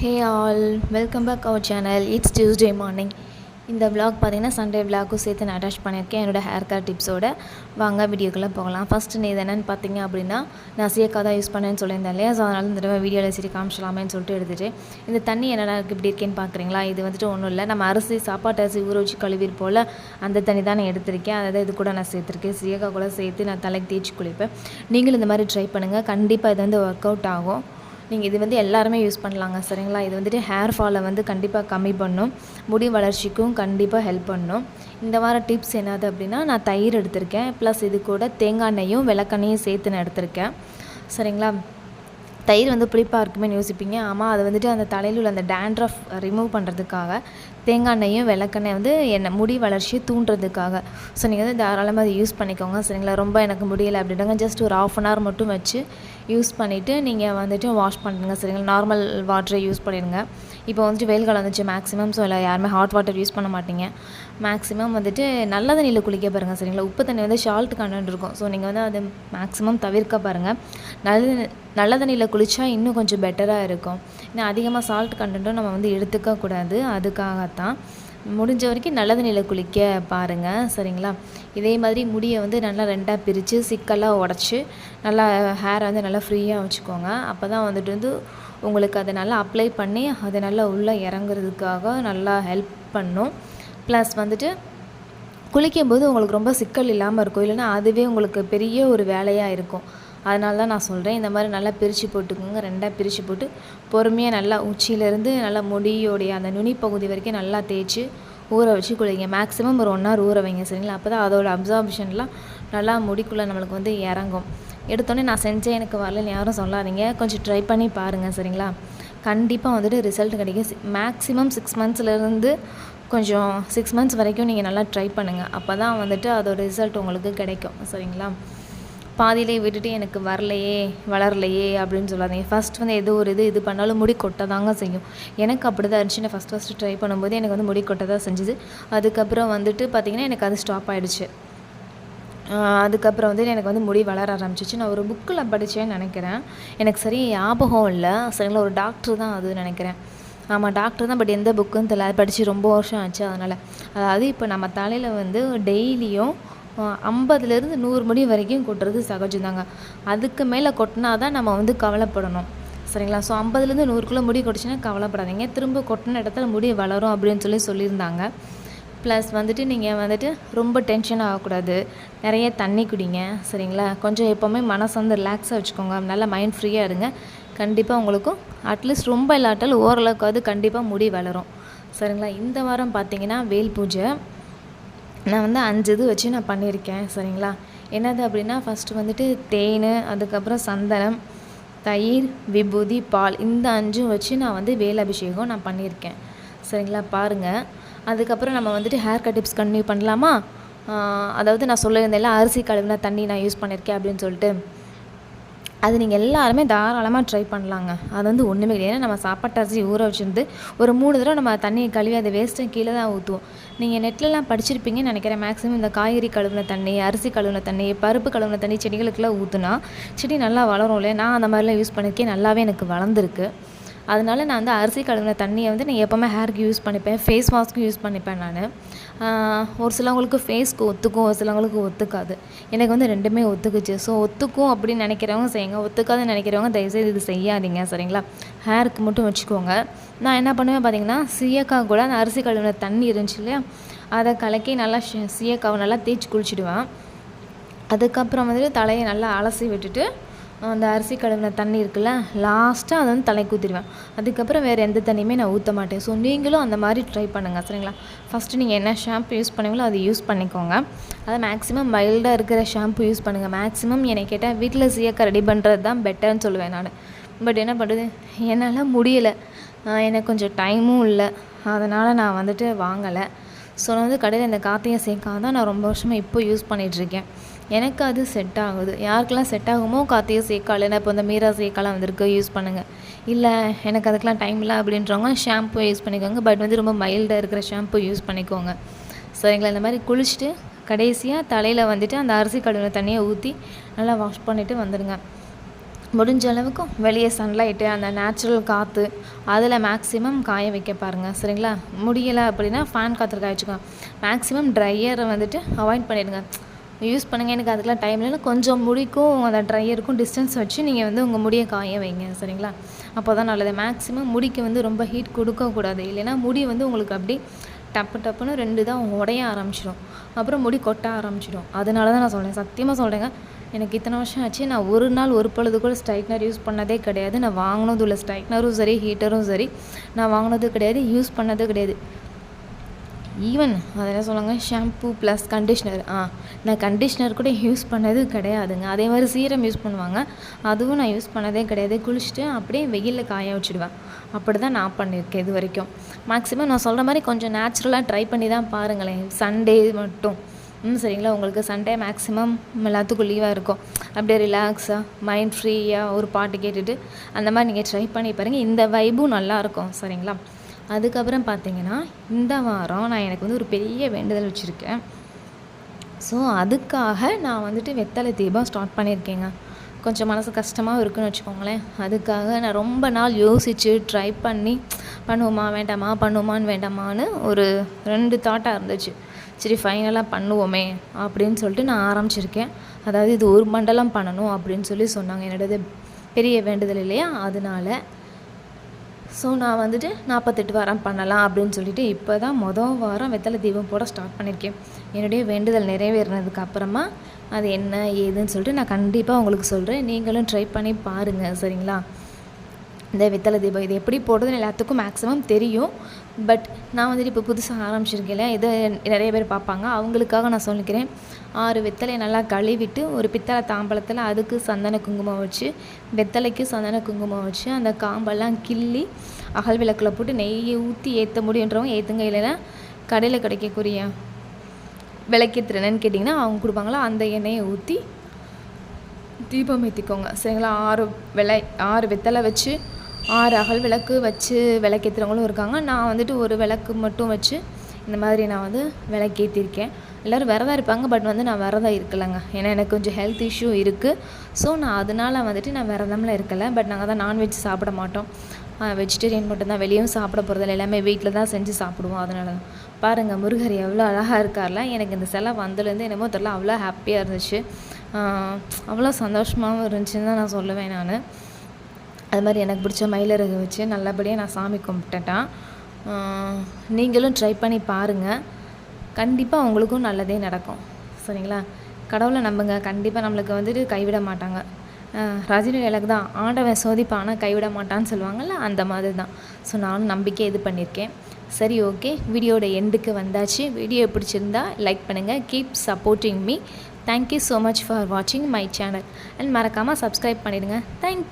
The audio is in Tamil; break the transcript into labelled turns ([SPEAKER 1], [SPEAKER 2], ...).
[SPEAKER 1] Hey all welcome back our channel it's Tuesday morning இந்த விளாக் பார்த்தீங்கன்னா சண்டே விளாக்கும் சேர்த்து நான் அட்டாச் பண்ணியிருக்கேன். என்னோட ஹேர் கட் டிப்ஸோட வாங்க வீடியோக்குள்ளே போகலாம். ஃபஸ்ட்டு இது என்னென்னு பார்த்தீங்க அப்படின்னா நான் சீயக்காய் தான் யூஸ் பண்ணேன்னு சொல்லியிருந்தேன் இல்லையா? ஸோ அதனால இந்த தடவை வீடியோவில் சரி காமிச்சலாமேன்னு சொல்லிட்டு எடுத்துட்டு இந்த தண்ணி என்னடா இருக்குது இப்படி இருக்கேன்னு பார்க்குறீங்களா? இது வந்துட்டு ஒன்றும் இல்லை. நம்ம அரிசி சாப்பாட்டு அரிசி ஊற வச்சு கழுவிர் போல் அந்த தண்ணி தான் நான் எடுத்திருக்கேன். அதாவது இது கூட நான் சேர்த்துருக்கேன். சீயக்காய் கூட சேர்த்து நான் தலைக்கு தேய்ச்சி குளிப்பேன். நீங்களும் இந்த மாதிரி ட்ரை பண்ணுங்கள் கண்டிப்பாக இது வந்து ஒர்க் அவுட் ஆகும். நீங்கள் இது வந்து எல்லாருமே யூஸ் பண்ணலாங்க சரிங்களா? இது வந்துட்டு ஹேர் ஃபாலை வந்து கண்டிப்பாக கம்மி பண்ணும். முடி வளர்ச்சிக்கும் கண்டிப்பாக ஹெல்ப் பண்ணும். இந்த வார டிப்ஸ் என்னது அப்படின்னா நான் தயிர் எடுத்திருக்கேன். ப்ளஸ் இது கூட தேங்காய் எண்ணெயும் விளக்கெண்ணையும் சேர்த்து நான் எடுத்திருக்கேன். சரிங்களா? தயிர் வந்து புளிப்பாக இருக்குமேன்னு யோசிப்பீங்க. ஆமாம் அது வந்துட்டு அந்த தலையில் உள்ள அந்த டேண்ட்ரஃப் ரிமூவ் பண்ணுறதுக்காக தேங்காய் எண்ணெயும் விளக்கெண்ணெய் வந்து என்னை முடி வளர்ச்சியை தூண்டுறதுக்காக. ஸோ நீங்கள் வந்து தாராளமாக அதை யூஸ் பண்ணிக்கோங்க சரிங்களா? ரொம்ப எனக்கு முடியலை அப்படின்னாங்க. ஜஸ்ட் ஒரு ஆஃப் அன் ஹவர் மட்டும் வச்சு யூஸ் பண்ணிவிட்டு நீங்கள் வந்துட்டு வாஷ் பண்ணுங்க சரிங்களா? நார்மல் வாட்டரை யூஸ் பண்ணிடுங்க. இப்போ வந்துட்டு வெயில் காலம் வந்துச்சு மேக்ஸிமம் ஸோ இல்லை யாருமே ஹாட் வாட்டர் யூஸ் பண்ண மாட்டீங்க. மேக்ஸிமம் வந்துட்டு நல்ல தண்ணியில் குளிக்க பாருங்கள் சரிங்களா? உப்பு தண்ணி வந்து ஷால்ட் கண்டென்ட் இருக்கும். ஸோ நீங்கள் வந்து அது மேக்ஸிமம் தவிர்க்க பாருங்கள் நல்ல நல்ல தண்ணியில் குளித்தா இன்னும் கொஞ்சம் பெட்டராக இருக்கும். ஏன்னா அதிகமாக சால்ட் கண்டென்ட்டும் நம்ம வந்து எடுத்துக்கக்கூடாது அதுக்காகத்தான். முடிஞ்ச வரைக்கும் நல்ல தண்ணியில் குளிக்க பாருங்கள் சரிங்களா? இதே மாதிரி முடியை வந்து நல்லா ரெண்டாக பிரித்து சிக்கலாக உடச்சி நல்லா ஹேரை வந்து நல்லா ஃப்ரீயாக வச்சுக்கோங்க. அப்போ தான் வந்துட்டு வந்து உங்களுக்கு அதை நல்லா அப்ளை பண்ணி அதை நல்லா உள்ளே இறங்குறதுக்காக நல்லா ஹெல்ப் பண்ணும். ப்ளஸ் வந்துட்டு குளிக்கும்போது உங்களுக்கு ரொம்ப சிக்கல் இல்லாமல் இருக்கும். இல்லைன்னா அதுவே உங்களுக்கு பெரிய ஒரு வேலையாக இருக்கும். அதனால தான் நான் சொல்கிறேன் இந்த மாதிரி நல்லா பிரித்து போட்டுக்கோங்க. ரெண்டாக பிரித்து போட்டு பொறுமையாக நல்லா உச்சியிலேருந்து நல்லா முடியோடைய அந்த நுனி பகுதி வரைக்கும் நல்லா தேய்ச்சி ஊற வச்சு குளிங்க. மேக்ஸிமம் ஒரு ஒன் ஹவர் ஊற வைங்க சரிங்களா? அப்போ தான் அதோட அப்சார்ப்ஷன்லாம் நல்லா முடிக்குள்ளே நம்மளுக்கு வந்து இறங்கும். எடுத்தோடனே நான் செஞ்சேன் எனக்கு வரலன்னு யாரும் சொல்லாதீங்க. கொஞ்சம் ட்ரை பண்ணி பாருங்கள் சரிங்களா? கண்டிப்பாக வந்துட்டு ரிசல்ட் கிடைக்கும். மேக்ஸிமம் சிக்ஸ் மந்த்ஸ்லேருந்து கொஞ்சம் சிக்ஸ் மந்த்ஸ் வரைக்கும் நீங்கள் நல்லா ட்ரை பண்ணுங்கள் அப்போ தான் வந்துட்டு அதோட ரிசல்ட் உங்களுக்கு கிடைக்கும் சரிங்களா? பாதியிலே விட்டுட்டு எனக்கு வரலையே வளரலையே அப்படின்னு சொல்லாதீங்க. ஃபஸ்ட் வந்து எது ஒரு இது இது பண்ணாலும் முடி கொட்ட தாங்க செய்யும். எனக்கு அப்படி தான் இருந்துச்சு. நான் ஃபஸ்ட் ஃபஸ்ட்டு ட்ரை பண்ணும்போது எனக்கு வந்து முடி கொட்ட தான் செஞ்சுது. அதுக்கப்புறம் வந்துட்டு பார்த்திங்கன்னா எனக்கு அது ஸ்டாப் ஆகிடுச்சு அதுக்கப்புறம் வந்து எனக்கு வந்து முடி வளர ஆரம்பிச்சிச்சு. நான் ஒரு புக்கில் படித்தேன்னு நினைக்கிறேன். எனக்கு சரி ஞாபகம் இல்லை. சரிங்களா ஒரு டாக்டர் தான் அது நினைக்கிறேன். ஆமாம் டாக்டர் தான் பட் எந்த புக்குன்னு தெரியல. படித்து ரொம்ப வருஷம் ஆச்சு அதனால். அதாவது இப்போ நம்ம தலையில் வந்து டெய்லியும் ஐம்பதுலேருந்து நூறு முடி வரைக்கும் கொட்டுறது சகஜம்தாங்க. அதுக்கு மேலே கொட்டினா தான் நம்ம வந்து கவலைப்படணும். சரிங்களா? ஸோ ஐம்பதுலேருந்து நூறுக்குள்ளே முடி கொட்டுச்சுன்னா கவலைப்படாதீங்க. திரும்ப கொட்டின இடத்துல முடி வளரும் அப்படின்னு சொல்லி சொல்லியிருந்தாங்க. ப்ளஸ் வந்துட்டு நீங்கள் வந்துட்டு ரொம்ப டென்ஷன் ஆகக்கூடாது. நிறைய தண்ணி குடிங்க. சரிங்களா? கொஞ்சம் எப்போவுமே மனசு வந்து ரிலாக்ஸாக வச்சுக்கோங்க. நல்லா மைண்ட் ஃப்ரீயாக இருங்க. கண்டிப்பாக உங்களுக்கும் அட்லீஸ்ட் ரொம்ப இல்லாட்டாலும் ஓரளவுக்காவது கண்டிப்பாக முடி வளரும். சரிங்களா? இந்த வாரம் பார்த்தீங்கன்னா வேல் பூஜை. நான் வந்து அஞ்சு இது வச்சு நான் பண்ணியிருக்கேன் சரிங்களா? என்னது அப்படின்னா ஃபஸ்ட்டு வந்துட்டு தேன் அதுக்கப்புறம் சந்தனம் தயிர் விபூதி பால் இந்த அஞ்சும் வச்சு நான் வந்து வேல் அபிஷேகம் நான் பண்ணியிருக்கேன் சரிங்களா? பாருங்கள் அதுக்கப்புறம் நம்ம வந்துட்டு ஹேர் கட் டிப்ஸ் கண்டினியூ பண்ணலாமா? அதாவது நான் சொல்லியிருந்தேன்ல அரிசி கழுவின தண்ணி நான் யூஸ் பண்ணியிருக்கேன் அப்படின்னு சொல்லிட்டு. அது நீங்கள் எல்லாருமே தாராளமாக ட்ரை பண்ணலாங்க. அது வந்து ஒன்றுமே கிடையாது. ஏன்னா நம்ம சாப்பாட்டு அரிசி ஊற வச்சுருந்து ஒரு மூணு தடவை நம்ம தண்ணியை கழுவி அதை வேஸ்ட்டும் கீழே தான் ஊற்றுவோம் நீங்கள் நெட்லலாம் படிச்சிருப்பீங்கன்னு நினைக்கிறேன். மேக்ஸிமம் இந்த காய்கறி கழுவின தண்ணி அரிசி கழுவின தண்ணி பருப்பு கழுவின தண்ணி செடிகளுக்கெல்லாம் ஊற்றுனா செடி நல்லா வளரும் இல்லையா? நான் அந்த மாதிரிலாம் யூஸ் பண்ணியிருக்கேன். நல்லாவே எனக்கு வளர்ந்துருக்கு. அதனால நான் வந்து அரிசி கழுவின தண்ணியை வந்து நான் எப்போவுமே ஹேருக்கு யூஸ் பண்ணிப்பேன். ஃபேஸ் வாஷ்க்கும் யூஸ் பண்ணிப்பேன் நான். ஒரு சிலவங்களுக்கு ஃபேஸ்க்கு ஒத்துக்கும் ஒரு சிலவங்களுக்கு ஒத்துக்காது. எனக்கு வந்து ரெண்டுமே ஒத்துக்குச்சு. ஸோ ஒத்துக்கும் அப்படின்னு நினைக்கிறவங்க செய்யுங்க. ஒத்துக்காதுன்னு நினைக்கிறவங்க தயவுசெய்து இது செய்யாதீங்க சரிங்களா? ஹேருக்கு மட்டும் வச்சுக்கோங்க. நான் என்ன பண்ணுவேன் பார்த்தீங்கன்னா சீயக்காய் கூட அந்த அரிசி கழுவின தண்ணி இருந்துச்சு இல்லையா? அதை கலக்கி நல்லா சீயக்காவை நல்லா தேய்ச்சி குளிச்சுடுவேன். அதுக்கப்புறம் வந்துட்டு தலையை நல்லா அலசி விட்டுட்டு அந்த அரிசி கழுவின தண்ணி இருக்குல்ல லாஸ்ட்டாக அதை வந்து தலைக்கு ஊற்றிடுவேன் அதுக்கப்புறம் வேறு எந்த தண்ணியுமே நான் ஊற்ற மாட்டேன். ஸோ நீங்களும் அந்த மாதிரி ட்ரை பண்ணுங்கள் சரிங்களா? ஃபஸ்ட்டு நீங்கள் என்ன ஷாம்பு யூஸ் பண்ணுவீங்களோ அதை யூஸ் பண்ணிக்கோங்க. அதை மேக்ஸிமம் மைல்டாக இருக்கிற ஷாம்பு யூஸ் பண்ணுங்கள் மேக்ஸிமம் என்னை கேட்டால் வீட்டில் சீக்கிரம் ரெடி பண்ணுறது தான் பெட்டர்னு சொல்லுவேன் நான். பட் என்ன பண்ணுறது என்னால் முடியலை. எனக்கு கொஞ்சம் டைமும் இல்லை. அதனால் நான் வந்துட்டு வாங்கலை. ஸோ நான் வந்து கடையில் இந்த காத்தையும் சேர்க்காம தான் நான் ரொம்ப வருஷமாக இப்போ யூஸ் பண்ணிகிட்ருக்கேன் எனக்கு அது செட் ஆகுது. யாருக்கெல்லாம் செட் ஆகுமோ காத்தையும் சேர்க்கா இல்லைன்னா இப்போ இந்த மீரா சேர்க்காலாம் வந்திருக்கு யூஸ் பண்ணுங்கள் இல்லை எனக்கு அதுக்கெலாம் டைம் இல்லை அப்படின்றவங்க ஷாம்பு யூஸ் பண்ணிக்கோங்க. பட் வந்து ரொம்ப மைல்டாக இருக்கிற ஷாம்பு யூஸ் பண்ணிக்கோங்க. சரிங்களா இந்த மாதிரி குளிச்சுட்டு கடைசியாக தலையில் வந்துட்டு அந்த அரிசி கழுவின தண்ணியை ஊற்றி நல்லா வாஷ் பண்ணிவிட்டு வந்துடுங்க. முடிஞ்ச அளவுக்கு வெளியே சன்லைட்டு அந்த நேச்சுரல் காற்று அதில் மேக்ஸிமம் காய வைக்க பாருங்கள் சரிங்களா? முடியலை அப்படின்னா ஃபேன் காற்று காய வச்சுக்கோங்க. மேக்ஸிமம் ட்ரையரை வந்துட்டு அவாய்ட் பண்ணிடுங்க. யூஸ் பண்ணுங்கள் எனக்கு அதுக்கெலாம் டைம் இல்லைன்னா கொஞ்சம் முடிக்கும். அந்த ட்ரையருக்கும் டிஸ்டன்ஸ் வச்சு நீங்கள் வந்து உங்கள் முடியை காய வைங்க. சரிங்களா? அப்போ தான் நல்லது. மேக்ஸிமம் முடிக்கு வந்து ரொம்ப ஹீட் கொடுக்கக்கூடாது. இல்லைன்னா முடி வந்து உங்களுக்கு அப்படி டப்பு டப்புன்னு ரெண்டு தான் உடைய ஆரம்பிச்சிடும். அப்புறம் முடி கொட்ட ஆரம்பிச்சிடும். அதனால தான் நான் சொல்கிறேன் சத்தியமாக சொல்கிறேங்க எனக்கு இத்தனை வருஷம் ஆச்சு. நான் ஒரு நாள் ஒரு பொழுது கூட ஸ்ட்ரைட்னர் யூஸ் பண்ணதே கிடையாது. நான் வாங்கினதும் இல்லை. ஸ்ட்ரைட்னரும் சரி ஹீட்டரும் சரி. நான் வாங்கினது கிடையாது. யூஸ் பண்ணதும் கிடையாது. ஈவன் அதை என்ன சொல்லுவாங்க ஷாம்பு ப்ளஸ் கண்டிஷ்னர் ஆ நான் கண்டிஷ்னர் கூட யூஸ் பண்ணது கிடையாதுங்க. அதே மாதிரி சீரம் யூஸ் பண்ணுவாங்க. அதுவும் நான் யூஸ் பண்ணதே கிடையாது. குளிச்சுட்டு அப்படியே வெயிலில் காய வச்சுடுவேன். அப்படி தான் நான் பண்ணியிருக்கேன் இது வரைக்கும். மேக்ஸிமம் நான் சொல்கிற மாதிரி கொஞ்சம் நேச்சுரலாக ட்ரை பண்ணி தான் பாருங்களேன். சண்டே மட்டும். ம் சரிங்களா? உங்களுக்கு சண்டே மேக்ஸிமம் எல்லாத்துக்கும் லீவாக இருக்கும். அப்படியே ரிலாக்ஸாக மைண்ட் ஃப்ரீயாக ஒரு பாட்டு கேட்டுட்டு அந்த மாதிரி நீங்கள் ட்ரை பண்ணி பாருங்கள் இந்த வைபும் நல்லாயிருக்கும் சரிங்களா? அதுக்கப்புறம் பார்த்தீங்கன்னா இந்த வாரம் நான் எனக்கு வந்து ஒரு பெரிய வேண்டுதல் வச்சுருக்கேன். ஸோ அதுக்காக நான் வந்துட்டு வெத்தலை தீபம் ஸ்டார்ட் பண்ணியிருக்கேங்க. கொஞ்சம் மனசு கஷ்டமாக இருக்குன்னு வச்சுக்கோங்களேன். அதுக்காக நான் ரொம்ப நாள் யோசித்து ட்ரை பண்ணி பண்ணுவோமா வேண்டாமா பண்ணுவோமான்னு வேண்டாமான்னு ஒரு ரெண்டு தாட்டாக இருந்துச்சு. சரி ஃபைனலாக பண்ணுவோமே அப்படின்னு சொல்லிட்டு நான் ஆரம்பிச்சிருக்கேன். அதாவது இது ஒரு மண்டலம் பண்ணணும் அப்படின்னு சொல்லி சொன்னாங்க. என்னோடது பெரிய வேண்டுதல் இல்லையா? அதனால ஸோ நான் வந்துட்டு நாற்பத்தெட்டு வாரம் பண்ணலாம் அப்படின்னு சொல்லிட்டு இப்போ தான் மொதல் வாரம் வெத்தலை தீபம் போட ஸ்டார்ட் பண்ணியிருக்கேன் என்னுடைய வேண்டுதல் நிறைவேறினதுக்கு அப்புறமா அது என்ன ஏதுன்னு சொல்லிட்டு நான் கண்டிப்பாக உங்களுக்கு சொல்கிறேன் நீங்களும் ட்ரை பண்ணி பாருங்கள் சரிங்களா? இந்த வெத்தலை தீபம் இது எப்படி போடுறதுன்னு எல்லாத்துக்கும் மேக்ஸிமம் தெரியும். பட் நான் வந்துட்டு இப்போ புதுசாக ஆரம்பிச்சிருக்கேன் இதை நிறைய பேர் பார்ப்பாங்க. அவங்களுக்காக நான் சொல்லிக்கிறேன். ஆறு வெத்தலையை நல்லா கழுவிட்டு ஒரு பித்தளை தாம்பழத்தில் அதுக்கு சந்தன குங்குமம் வச்சு வெத்தலைக்கு சந்தன குங்குமம் வச்சு அந்த காம்பெல்லாம் கிள்ளி அகல் விளக்கில் போட்டு நெய்யை ஊற்றி ஏற்ற முடியுன்றவங்க ஏற்றுங்க இல்லைன்னா கடையில் கிடைக்கக்கூடிய விளக்கேற்றுறேன்னு கேட்டிங்கன்னா அவங்க கொடுப்பாங்களா? அந்த எண்ணெயை ஊற்றி தீபம் ஏற்றிக்கோங்க சரிங்களா? ஆறு விளை ஆறு வெத்தலை வச்சு ஆறு அகல் விளக்கு வச்சு விளக்கேற்றுறவங்களும் இருக்காங்க. நான் வந்துட்டு ஒரு விளக்கு மட்டும் வச்சு இந்த மாதிரி நான் வந்து விளக்கேற்றிருக்கேன் எல்லோரும் விரதம் இருப்பாங்க பட் வந்து நான் விரதம் இருக்கலைங்க. ஏன்னா எனக்கு கொஞ்சம் ஹெல்த் இஷ்யூ இருக்குது ஸோ நான் அதனால் வந்துட்டு நான் விரதம்லாம் இருக்கலை. பட் நாங்கள் தான் நான்வெஜ் சாப்பிட மாட்டோம். வெஜிடேரியன் மட்டும்தான் வெளியும் சாப்பிட போகிறதில்ல எல்லாமே வீட்டில் தான் செஞ்சு சாப்பிடுவோம். அதனால தான். பாருங்கள் முருகர் எவ்வளோ அழகாக இருக்கார்ல. எனக்கு இந்த சிலை வந்ததுலேருந்து என்னமோ தெரில அவ்வளோ ஹாப்பியாக இருந்துச்சு. அவ்வளோ சந்தோஷமாகவும் இருந்துச்சுன்னு தான் நான் சொல்லுவேன் நான். அது மாதிரி எனக்கு பிடிச்ச மயிலிறகு வச்சு நல்லபடியாக நான் சாமி கும்பிட்டுட்டேன். நீங்களும் ட்ரை பண்ணி பாருங்கள் கண்டிப்பாக உங்களுக்கும் நல்லதே நடக்கும். சரிங்களா? கடவுளை நம்புங்க. கண்டிப்பாக நம்மளுக்கு வந்துட்டு கைவிட மாட்டாங்க. ரஜினி டைலாக் தான். ஆண்டவன் சோதிப்பான் ஆனால் கைவிட மாட்டான்னு சொல்லுவாங்கள்ல அந்த மாதிரி தான் ஸோ நானும் நம்பிக்கை இது பண்ணியிருக்கேன். சரி ஓகே வீடியோட எண்டுக்கு வந்தாச்சு. வீடியோ பிடிச்சிருந்தா லைக் பண்ணுங்கள் keep supporting me thank you so much for வாட்சிங் மை சேனல் அண்ட் மறக்காமல் சப்ஸ்கிரைப் பண்ணிடுங்க. Thank you